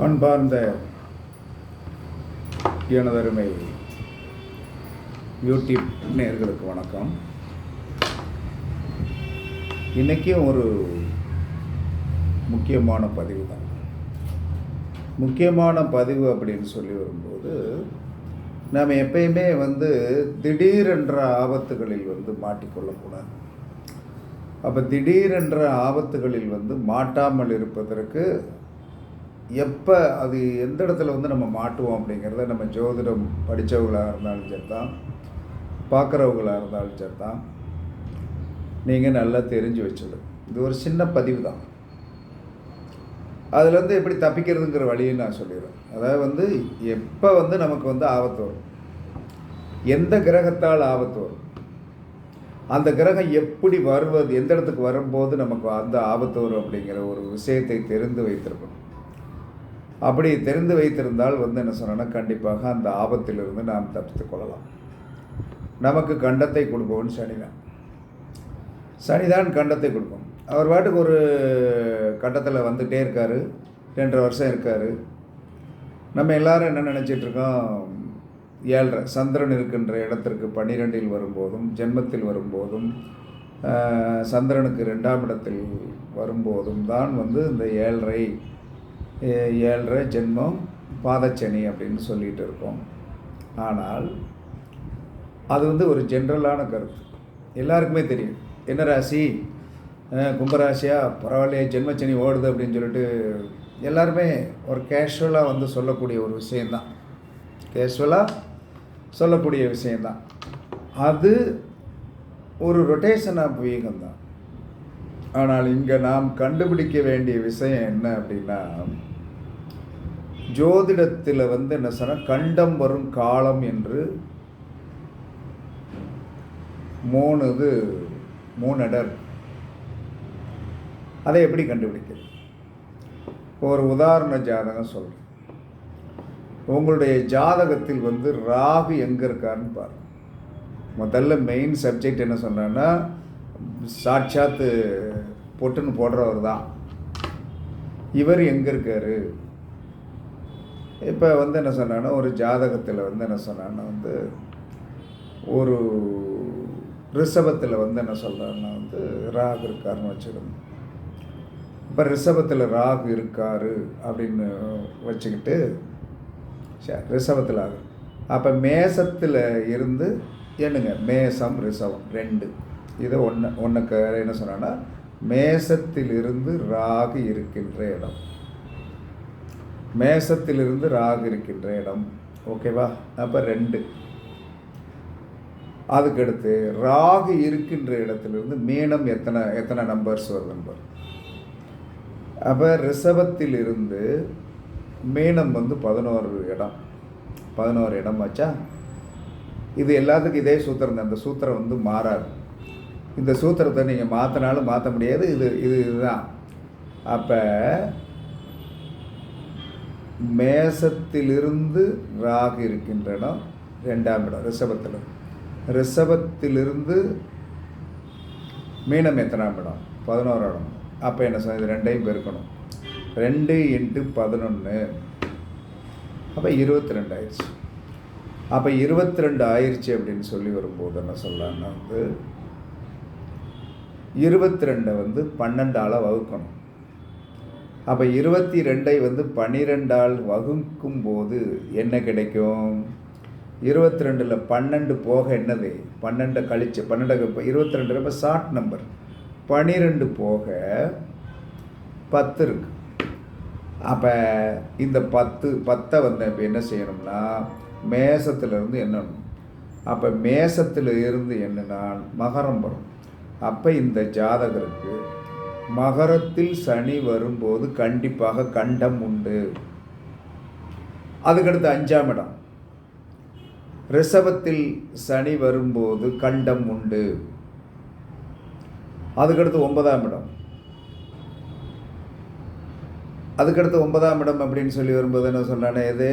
அன்பார்ந்த எனதருமை யூடியூப் நேர்களுக்கு வணக்கம். இன்றைக்கும் ஒரு முக்கியமான பதிவு தான். முக்கியமான பதிவு அப்படின்னு சொல்லி வரும்போது நாம் எப்பயுமே வந்து திடீரென்ற ஆபத்துகளில் வந்து மாட்டிக்கொள்ளக்கூடாது. அப்போ திடீரென்ற ஆபத்துகளில் வந்து மாட்டாமல் இருப்பதற்கு எப்போ அது எந்த இடத்துல வந்து நம்ம மாட்டுவோம் அப்படிங்கிறத நம்ம ஜோதிடம் படித்தவங்களாக இருந்தாலும் சரி தான் பார்க்குறவங்களாக இருந்தாலும் சரி தான் நீங்கள் நல்லா தெரிஞ்சு வச்சது இது ஒரு சின்ன பதிவு தான். அதில் வந்து எப்படி தப்பிக்கிறதுங்கிற வழியை நான் சொல்லிடுறேன். அதாவது வந்து எப்போ வந்து நமக்கு வந்து ஆபத்து வரும்? எந்த கிரகத்தால் ஆபத்து வரும்? அந்த கிரகம் எப்படி வருவது? எந்த இடத்துக்கு வரும்போது நமக்கு அந்த ஆபத்து வரும் அப்படிங்கிற ஒரு விஷயத்தை தெரிந்து வைத்திருக்கணும். அப்படி தெரிந்து வைத்திருந்தால் வந்து என்ன சொன்னோன்னா கண்டிப்பாக அந்த ஆபத்திலிருந்து நாம் தப்பித்துக் கொள்ளலாம். நமக்கு கண்டத்தை கொடுப்பவன் சனிதான். சனிதான் கண்டத்தை கொடுப்போம் அவர் பாட்டுக்கு ஒரு கட்டத்தில் வந்துகிட்டே இருக்கார். ரெண்டரை வருஷம் இருக்கார். நம்ம எல்லாரும் என்ன நினச்சிட்ருக்கோம் ஏழரை. சந்திரன் இருக்கின்ற இடத்திற்கு பன்னிரெண்டில் வரும்போதும் ஜென்மத்தில் வரும்போதும் சந்திரனுக்கு ரெண்டாம் இடத்தில் வரும்போதும் தான் வந்து இந்த ஏழரை ஏழரை ஜென்மம் பாதச்சனி அப்படின்னு சொல்லிகிட்டு இருக்கோம். ஆனால் அது வந்து ஒரு ஜென்ரலான கருத்து. எல்லாருக்குமே தெரியும். என்ன ராசி? கும்பராசியாக கும்பராசியா? பரவாயில்லையே ஜென்மச்சனி ஓடுது அப்படின்னு சொல்லிட்டு எல்லாருமே ஒரு கேஷுவலாக வந்து சொல்லக்கூடிய ஒரு விஷயந்தான் கேஷுவலாக சொல்லக்கூடிய விஷயந்தான் அது ஒரு ரொட்டேஷன் ஆஃப் வீகம் தான் ஆனால் இங்கே நாம் கண்டுபிடிக்க வேண்டிய விஷயம் என்ன அப்படின்னா ஜோதிடத்தில் வந்து என்ன சொன்னால் கண்டம் வரும் காலம் என்று மூணு இது மூணு இடம் அதை எப்படி கண்டுபிடிக்கிறது? ஒரு உதாரண ஜாதகம் சொல்கிறேன் உங்களுடைய ஜாதகத்தில் வந்து ராகு எங்கே இருக்காருன்னு பாரு முதல்ல மெயின் சப்ஜெக்ட் என்ன சொன்னேன்னா சாட்சாத்து பொட்டுன்னு போடுறவர் தான் இவர் எங்கே இருக்காரு? இப்போ வந்து என்ன சொன்னான்னா ஒரு ஜாதகத்தில் வந்து என்ன சொன்னான்னா வந்து ஒரு ரிஷபத்தில் வந்து என்ன சொல்கிறான்னா வந்து ராகு இருக்காருன்னு வச்சுக்கணும். இப்போ ரிஷபத்தில் ராகு இருக்காரு அப்படின்னு வச்சுக்கிட்டு ரிஷபத்தில் ஆகு. அப்போ மேசத்தில் இருந்து என்னங்க? மேசம் ரிஷபம் ரெண்டு. இது ஒன்று ஒன்றுக்கு என்ன சொன்னான்னா மேசத்திலிருந்து ராகு இருக்கின்ற இடம். மேசத்திலிருந்து ராகு இருக்கின்ற இடம். ஓகேவா அப்போ ரெண்டு. அதுக்கடுத்து ராகு இருக்கின்ற இடத்திலிருந்து மீனம் எத்தனை எத்தனை நம்பர்ஸ் வருது நம்பர் அப்போ ரிஷபத்திலிருந்து மீனம் வந்து பதினோரு இடம். பதினோரு இடம் வச்சா இது எல்லாத்துக்கும் இதே சூத்திரம் தான். சூத்திரம் வந்து மாறாது. இந்த சூத்திரத்தை நீங்கள் மாற்றினாலும் மாற்ற முடியாது. இது இது இதுதான். அப்போ மேசத்திலிருந்து ராகு இருக்கின்ற இடம் ரெண்டாம் இடம் ரிஷபத்தில். ரிஷபத்திலிருந்து மீனம் எத்தனாம் இடம்? பதினோரு இடம். அப்போ என்ன சொன்ன? இது ரெண்டையும் பெருக்கணும். ரெண்டு இன்ட்டு பதினொன்று அப்போ இருபத்தி ரெண்டு ஆயிடுச்சு. அப்போ இருபத்தி ரெண்டு ஆயிடுச்சு அப்படின்னு சொல்லி வரும்போது என்ன சொல்லலாம்னா வந்து இருபத்தி ரெண்டை வந்து பன்னெண்டால் வகுக்கணும். அப்போ இருபத்தி ரெண்டை வந்து பன்னிரெண்டால் வகுக்கும் போது என்ன கிடைக்கும்? இருபத்தி ரெண்டில் பன்னெண்டு போக என்னது? பன்னெண்டை கழிச்சு பன்னெண்டு இப்போ இருபத்தி ரெண்டு ரொம்ப ஷார்ட் நம்பர் பன்னிரெண்டு போக பத்து இருக்கு. அப்போ இந்த பத்து பத்தை வந்து இப்போ என்ன செய்யணும்னா மேசத்திலிருந்து என்ன அப்போ மேசத்தில் இருந்து என்னன்னா மகரம் வரும். அப்போ இந்த ஜாதகருக்கு மகரத்தில் சனி வரும்போது கண்டிப்பாக கண்டம் உண்டு. அதுக்கடுத்து அஞ்சாம் இடம். ரிஷபத்தில் சனி வரும்போது கண்டம் உண்டு. அதுக்கடுத்து ஒன்பதாம் இடம். அதுக்கடுத்து ஒன்பதாம் இடம் அப்படின்னு சொல்லி வரும்போது என்ன சொல்கிறானே இது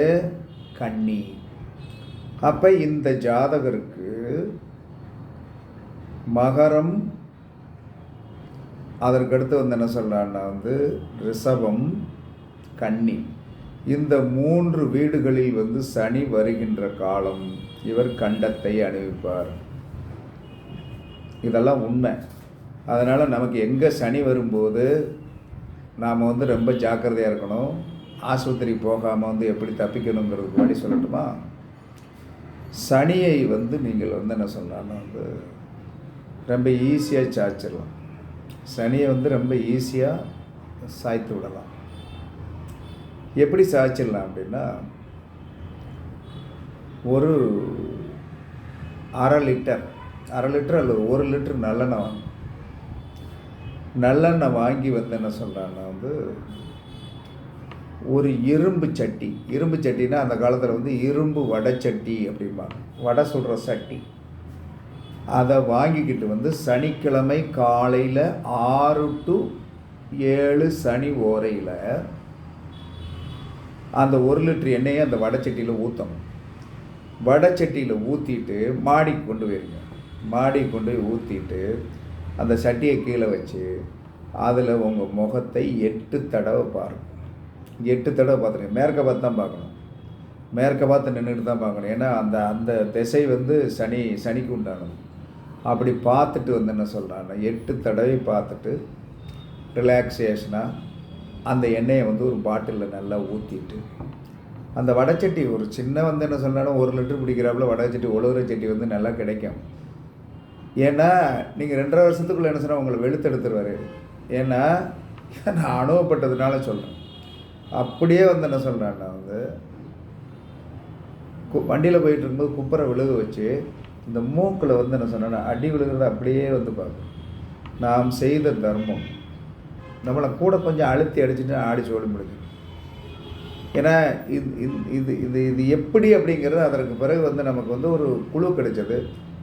கன்னி. அப்போ இந்த ஜாதகருக்கு மகரம் அதற்கடுத்து வந்து என்ன சொல்கிறான்னா வந்து ரிஷபம் கன்னி. இந்த மூன்று வீடுகளில் வந்து சனி வருகின்ற காலம் இவர் கண்டத்தை அணிவிப்பார். இதெல்லாம் உண்மை. அதனால் நமக்கு எங்கே சனி வரும்போது நாம் வந்து ரொம்ப ஜாக்கிரதையாக இருக்கணும். ஆஸ்பத்திரி போகாமல் வந்து எப்படி தப்பிக்கணுங்கிறதுக்கு வழி சொல்லட்டுமா? சனியை வந்து நீங்கள் வந்து என்ன சொல்லலாம்னா வந்து ரொம்ப ஈஸியாக சாய்ச்சிடலாம் சனியை வந்து ரொம்ப ஈஸியாக சாய்த்து விடலாம். எப்படி சாய்ச்சிடலாம் அப்படின்னா ஒரு அரை லிட்டர் அரை லிட்டர் அல்லது ஒரு லிட்டர் நல்லெண்ணெய் வாங்கணும். நல்லெண்ணெய் வாங்கி வந்து என்ன சொல்கிறான்னா வந்து ஒரு இரும்பு சட்டி இரும்பு சட்டினா அந்த காலத்தில் வந்து இரும்பு வடை சட்டி அப்படிம்பாங்க. வடை சுடுற சட்டி. அதை வாங்கிக்கிட்டு வந்து சனிக்கிழமை காலையில் ஆறு டு ஏழு சனி ஓரையில் அந்த ஒரு லிட்டர் எண்ணெயை அந்த வடைச்சட்டியில் ஊற்றணும் வடைச்சட்டியில் ஊற்றிட்டு மாடிக்கு கொண்டு போயிருங்க. மாடிக்கு கொண்டு போய் ஊற்றிட்டு அந்த சட்டியை கீழே வச்சு அதில் உங்கள் முகத்தை எட்டு தடவை பாருங்கள் எட்டு தடவை பார்த்துருங்க. மேற்க பார்த்து தான் பார்க்கணும். மேற்க பார்த்து நின்றுட்டு தான் பார்க்கணும். ஏன்னா அந்த அந்த திசை வந்து சனி சனிக்கு உண்டானது. அப்படி பார்த்துட்டு வந்து என்ன சொல்கிறான்னா எட்டு தடவை பார்த்துட்டு ரிலாக்ஸேஷனாக அந்த எண்ணெயை வந்து ஒரு பாட்டிலில் நல்லா ஊற்றிட்டு அந்த வடைச்சட்டி ஒரு சின்ன வந்து என்ன சொன்னாலும் ஒரு லிட்டர் பிடிக்கிறாப்புல வடைச்சட்டி ஒழுகுற சட்டி வந்து நல்லா கிடைக்கும். ஏன்னா நீங்கள் ரெண்டரை வருஷத்துக்குள்ளே என்ன சொன்னால் உங்களை வெளுத்தெடுத்துருவார் ஏன்னா நான் அனுபவப்பட்டதுனால சொல்கிறேன் அப்படியே வந்து என்ன சொல்கிறேன் நான் வந்து கு வண்டியில் போயிட்டு இருக்கும்போது குப்பரை விழுக வச்சு இந்த மூக்கில் வந்து என்ன சொன்னேன்னா அடி விழுகிறத அப்படியே வந்து பார்க்கும். நாம் செய்த தர்மம். நம்மளை கூட கொஞ்சம் அழுத்தி அடிச்சுட்டு ஆடி ஓடி முடியும் ஏன்னா இது இது இது இது எப்படி அப்படிங்கிறது அதற்கு பிறகு வந்து நமக்கு வந்து ஒரு குழு கிடைச்சது.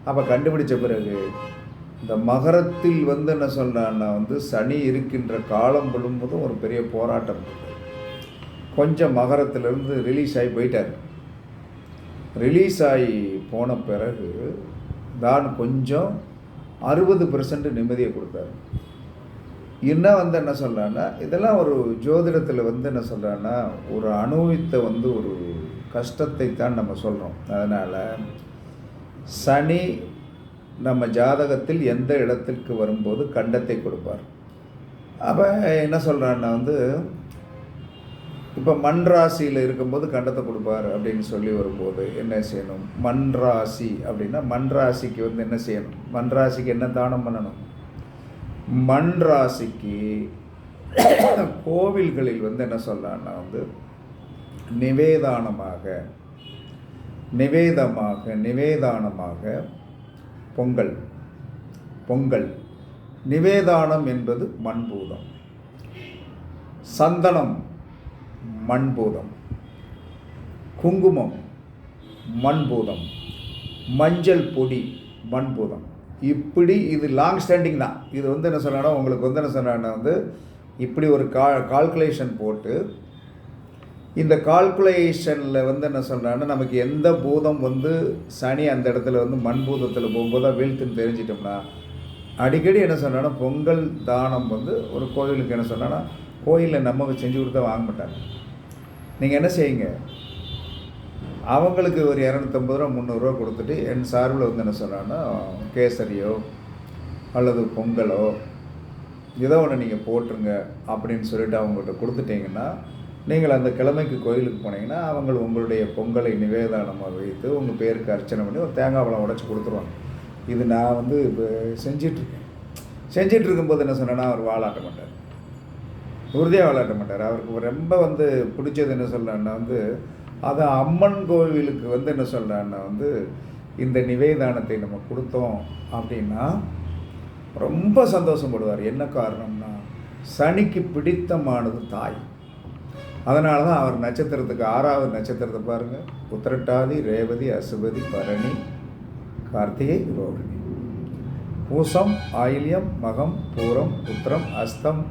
அப்போ கண்டுபிடிச்ச பிறகு இந்த மகரத்தில் வந்து என்ன சொல்கிறான்னா வந்து சனி இருக்கின்ற காலம் முழுவதும் ஒரு பெரிய போராட்டம். கொஞ்சம் மகரத்திலிருந்து ரிலீஸ் ஆகி போயிட்டார். ரிலீஸ் ஆகி போன பிறகு தான் கொஞ்சம் அறுபது பர்சன்ட் நிம்மதியை கொடுத்தாரு. இன்னும் வந்து என்ன சொல்கிறான்னா இதெல்லாம் ஒரு ஜோதிடத்தில் வந்து என்ன சொல்கிறான்னா ஒரு அனுபவித்த வந்து ஒரு கஷ்டத்தை தான் நம்ம சொல்கிறோம் அதனால் சனி நம்ம ஜாதகத்தில் எந்த இடத்திற்கு வரும்போது கண்டத்தை கொடுப்பார். அப்போ என்ன சொல்கிறான்னா வந்து இப்போ மண் ராசியில் இருக்கும்போது கண்டத்தை கொடுப்பார் அப்படின்னு சொல்லி வரும்போது என்ன செய்யணும்? மண் ராசி அப்படின்னா மண் ராசிக்கு வந்து என்ன செய்யணும்? மண் ராசிக்கு என்ன தானம் பண்ணணும்? மண் ராசிக்கு கோவில்களில் வந்து என்ன சொல்லலாம்னா வந்து நிவேதானமாக நிவேதமாக நிவேதானமாக பொங்கல் பொங்கல். நிவேதானம் என்பது மண்பூதம் சந்தனம் மண்பூதம். குங்குமம் மண்பூதம். மஞ்சள் பொடி மண்பூதம். இப்படி இது லாங் ஸ்டாண்டிங் தான். இது வந்து என்ன சொன்னா உங்களுக்கு வந்து என்ன சொன்னா வந்து இப்படி ஒரு கா கால்குலேஷன் போட்டு இந்த கால்குலேஷனில் வந்து என்ன சொல்கிறாங்கன்னா நமக்கு எந்த பூதம் வந்து சனி அந்த இடத்துல வந்து மண் பூதத்தில் போகும்போது வீழ்த்துன்னு தெரிஞ்சிட்டோம்னா அடிக்கடி என்ன சொன்னான்னா பொங்கல் தானம் வந்து ஒரு கோயிலுக்கு என்ன சொன்னான்னா கோயிலில் நம்ம செஞ்சு கொடுத்தா வாங்க மாட்டாங்க. நீங்கள் என்ன செய்யுங்க? அவங்களுக்கு ஒரு இரநூத்தம்பது ரூபா முந்நூறுரூவா கொடுத்துட்டு என் சார்பில் வந்து என்ன சொன்னான்னா கேசரியோ அல்லது பொங்கலோ ஏதோ ஒன்று நீங்கள் போட்டுருங்க அப்படின்னு சொல்லிட்டு அவங்கள்ட்ட கொடுத்துட்டீங்கன்னா நீங்கள் அந்த கிழமைக்கு கோயிலுக்கு போனீங்கன்னா அவங்க உங்களுடைய பொங்கலை நிவேதானமாக வைத்து உங்கள் பேருக்கு அர்ச்சனை பண்ணி ஒரு தேங்காய் பழம் உடச்சி கொடுத்துருவாங்க. இது நான் வந்து இப்போ செஞ்சிட்ருக்கேன் செஞ்சிட்ருக்கும்போது என்ன சொன்னேன்னா அவர் வாழாட்ட மாட்டார். உறுதியாக விளையாட மாட்டார். அவருக்கு ரொம்ப வந்து பிடிச்சது என்ன சொல்கிறான்னா வந்து அது அம்மன் கோவிலுக்கு வந்து என்ன சொல்கிறான்னா வந்து இந்த நிவேதானத்தை நம்ம கொடுத்தோம் அப்படின்னா ரொம்ப சந்தோஷப்படுவார். என்ன காரணம்னா சனிக்கு பிடித்தமானது தாய். அதனால தான் அவர் நட்சத்திரத்துக்கு ஆறாவது நட்சத்திரத்தை பாருங்கள் உத்திரட்டாதி ரேவதி அசுபதி பரணி கார்த்திகை ரோகிணி. பூசம் ஆயில்யம் மகம் பூரம் உத்திரம் அஸ்தம்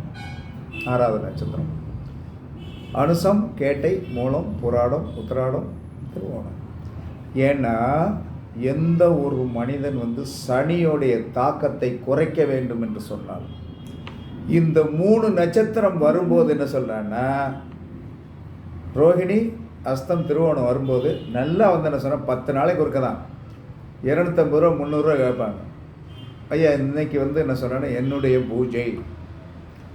ஆறாவது நட்சத்திரம். அனுசம் கேட்டை மூலம் புராடம் உத்திராடம் திருவோணம். ஏன்னா எந்த ஒரு மனிதன் வந்து சனியோடைய தாக்கத்தை குறைக்க வேண்டும் என்று சொன்னால் இந்த மூணு நட்சத்திரம் வரும்போது என்ன சொல்கிறான்னா ரோஹிணி அஸ்தம் திருவோணம் வரும்போது நல்லா வந்து என்ன சொன்னால் பத்து நாளைக்கு ஒருக்க தான் இரநூத்தம்பது ரூபா முந்நூறுரூவா கேட்பாங்க. ஐயா இன்னைக்கு வந்து என்ன சொல்கிறேன்னா என்னுடைய பூஜை.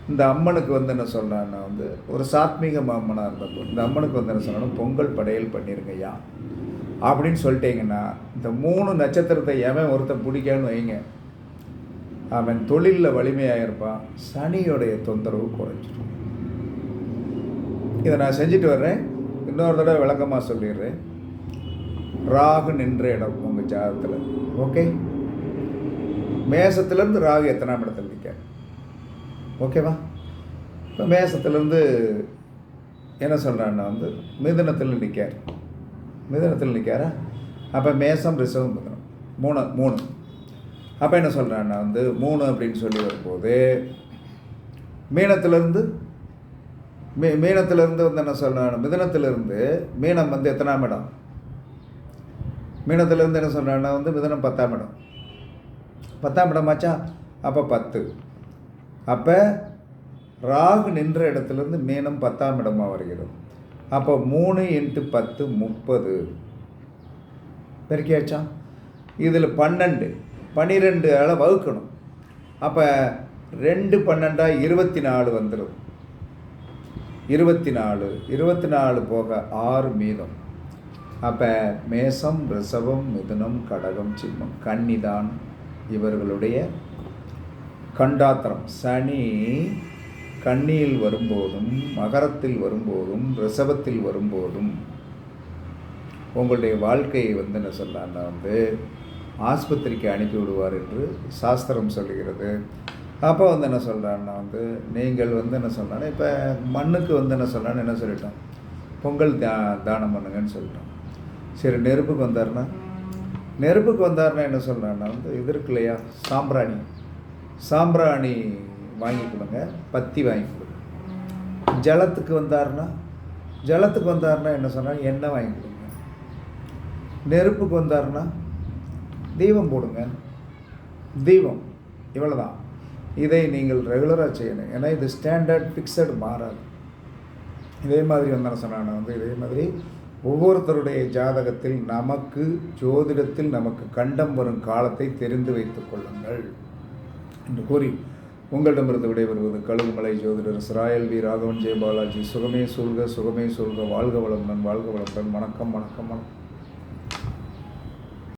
இந்த அம்மனுக்கு வந்து என்ன சொல்கிறேன்னா வந்து ஒரு சாத்மீக அம்மனாக இருந்தப்போ இந்த அம்மனுக்கு வந்து என்ன சொன்னாலும் பொங்கல் படையல் பண்ணிருங்க ஐயா. அப்படின்னு சொல்லிட்டீங்கன்னா இந்த மூணு நட்சத்திரத்தை எவன் ஒருத்தன் பிடிக்கான்னு வைங்க. அவன் தொழிலில் வலிமையாக இருப்பான் சனியோடைய தொந்தரவு குறைஞ்சிரும். இதை நான் செஞ்சுட்டு வர்றேன். இன்னொரு தடவை விளக்கமாக சொல்லிடுறேன். ராகு நின்ற இடம் உங்கள் ஜாதகத்தில் ஓகே? மேசத்துலேருந்து ராகு எத்தனாம் இடத்துல நிற்க ஓகேவா? இப்போ மேசத்துலேருந்து என்ன சொல்கிறான்னா வந்து மிதனத்தில் நிற்கார் மிதனத்தில் நிற்காரா அப்போ மேசம் ரிசவம் மிதனம். மூணு மூணு. அப்போ என்ன சொல்கிறான்னா வந்து மூணு அப்படின்னு சொல்லி வரும்போது மீனத்திலேருந்து மீ மீனத்திலேருந்து வந்து என்ன சொல்கிறான் மிதனத்திலிருந்து மீனம் வந்து எத்தனாம் இடம்? மீனத்துலேருந்து என்ன சொல்கிறான்னா வந்து மிதனம் பத்தாம் இடம். பத்தாம் இடமாச்சா? அப்போ பத்து. அப்போ ராகு நின்ற இடத்துலேருந்து மீனம் பத்தாம் இடமாக வருகிறது. அப்போ மூணு இன்ட்டு பத்து முப்பது. பெருக்கியாச்சா? இதில் பன்னெண்டு. பன்னிரெண்டு அளவு வகுக்கணும். அப்போ ரெண்டு பன்னெண்டாக இருபத்தி நாலு வந்துடும் இருபத்தி நாலு இருபத்தி நாலு போக ஆறு மீதம். அப்போ மேசம் ரிசவம் மிதுனம் கடகம் சிம்மம் கன்னிதான் இவர்களுடைய கண்டாத்திரம். சனி கண்ணியில் வரும்போதும் மகரத்தில் வரும்போதும் ரிஷபத்தில் வரும்போதும் உங்களுடைய வாழ்க்கையை வந்து என்ன சொல்லான்னா வந்து ஆஸ்பத்திரிக்கு அனுப்பி விடுவார் என்று சாஸ்திரம் சொல்லுகிறது. அப்போ வந்து என்ன சொல்கிறான்னா வந்து நீங்கள் வந்து என்ன சொல்கிறாங்க இப்போ மண்ணுக்கு வந்து என்ன சொல்கிறான்னு என்ன சொல்லிட்டோம்? பொங்கல் தா தானம் பண்ணுங்கன்னு சொல்லிட்டோம். சரி நெருப்புக்கு வந்தாருன்னா? நெருப்புக்கு வந்தாருன்னா என்ன சொல்கிறான்னா வந்து இது இருக்கு இல்லையா? சாம்பிராணி. சாம்பிராணி வாங்கி கொடுங்க பத்தி வாங்கி கொடுங்க. ஜலத்துக்கு வந்தாருன்னா ஜலத்துக்கு வந்தாருன்னா என்ன சொன்னால் எண்ணெய் வாங்கி கொடுங்க. நெருப்புக்கு வந்தாருன்னா தீபம் போடுங்க. தீபம் இவ்வளோதான் இதை நீங்கள் ரெகுலராக செய்யணும். ஏன்னா இது ஸ்டாண்டர்ட் ஃபிக்ஸடு மாறாது. இதே மாதிரி வந்து சொன்னாங்க வந்து இதே மாதிரி ஒவ்வொருத்தருடைய ஜாதகத்தில் நமக்கு ஜோதிடத்தில் நமக்கு கண்டம் வரும் காலத்தை தெரிந்து வைத்துக் கொள்ளுங்கள். என்று கூறி உங்களிடமிருந்து விடைபெறுவது கழுகுமலை ஜோதிடர் சிராயல் வி ராகவன் ஜெயபாலாஜி. சுகமே சூழ்க சுகமே சூழ்க. வாழ்க வளமுடன் வாழ்க வளமுடன். வணக்கம் வணக்கம் வணக்கம்.